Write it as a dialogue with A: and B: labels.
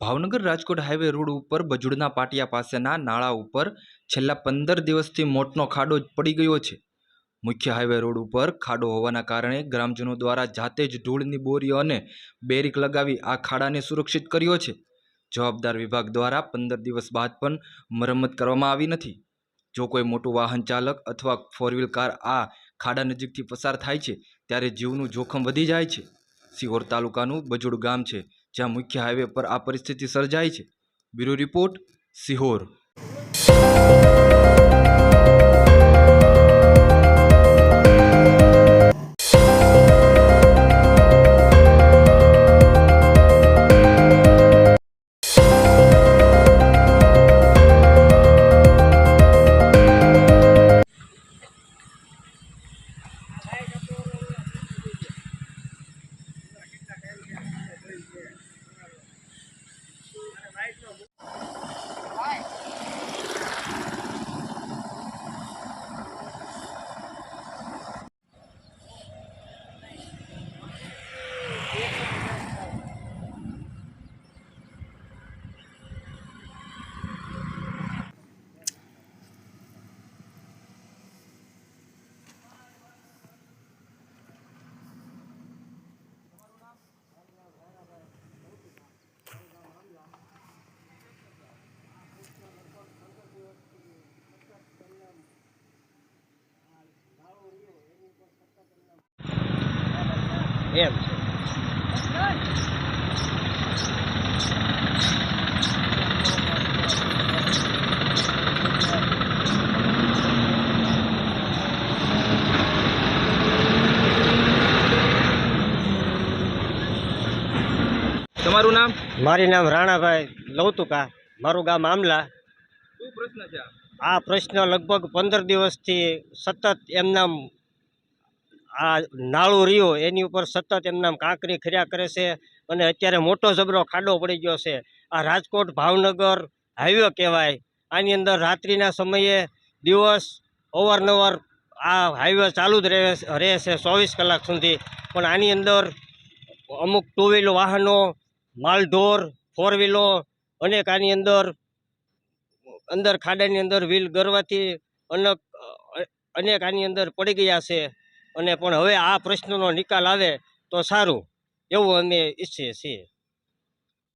A: Bhavnagar Rajkot highway road ઉપર બજુડના પાટિયા પાસેના નાળા ઉપર છેલ્લા પંદર દિવસથી મોટનો ખાડો પડી ગયો છે. મુખ્ય હાઈવે રોડ ઉપર ખાડો હોવાના કારણે ગ્રામજનો દ્વારા જાતે જ ધૂળની બોરીઓ અને બેરીક લગાવી આ ખાડાને સુરક્ષિત કર્યો છે. જવાબદાર વિભાગ દ્વારા પંદર દિવસ બાદ પણ મરમ્મત કરવામાં આવી નથી. જો કોઈ મોટું વાહન ચાલક અથવા ફોર વ્હીલ કાર આ ખાડા નજીકથી પસાર થાય છે, ત્યારે જીવનું જોખમ વધી જાય છે. સિહોર તાલુકાનું બજુડ ગામ છે. જ્યાં મુખ્ય હાઈવે પર આ પરિસ્થિતિ સર્જાય છે. Bureau report Sihor.
B: એમ.
A: તમારું નામ?
B: મારી નામ રાણાભાઈ લવતુકા. મારું ગામ આમલા.
A: શું પ્રશ્ન છે
B: આ? પ્રશ્ન લગભગ પંદર દિવસથી સતત એમનામ આ નાળું રહ્યું, એની ઉપર સતત એમનામ કાંકરી ખર્યા કરે છે અને અત્યારે મોટો જબરો ખાડો પડી ગયો છે. આ રાજકોટ ભાવનગર હાઈવે કહેવાય. આની અંદર રાત્રિના સમયે દિવસ અવારનવાર આ હાઈવે ચાલુ જ રહે છે ચોવીસ કલાક સુધી. પણ આની અંદર અમુક ટુ વ્હીલ વાહનો, માલઢોર ફોર વ્હીલો અનેક આની અંદર અંદર ખાડાની અંદર વ્હીલ ગરવાથી અનેક અનેક આની અંદર પડી ગયા છે. અને પણ હવે આ પ્રશ્નનો નિકાલ આવે તો સારું. એવું અમે ઈચ્છીએ છીએ.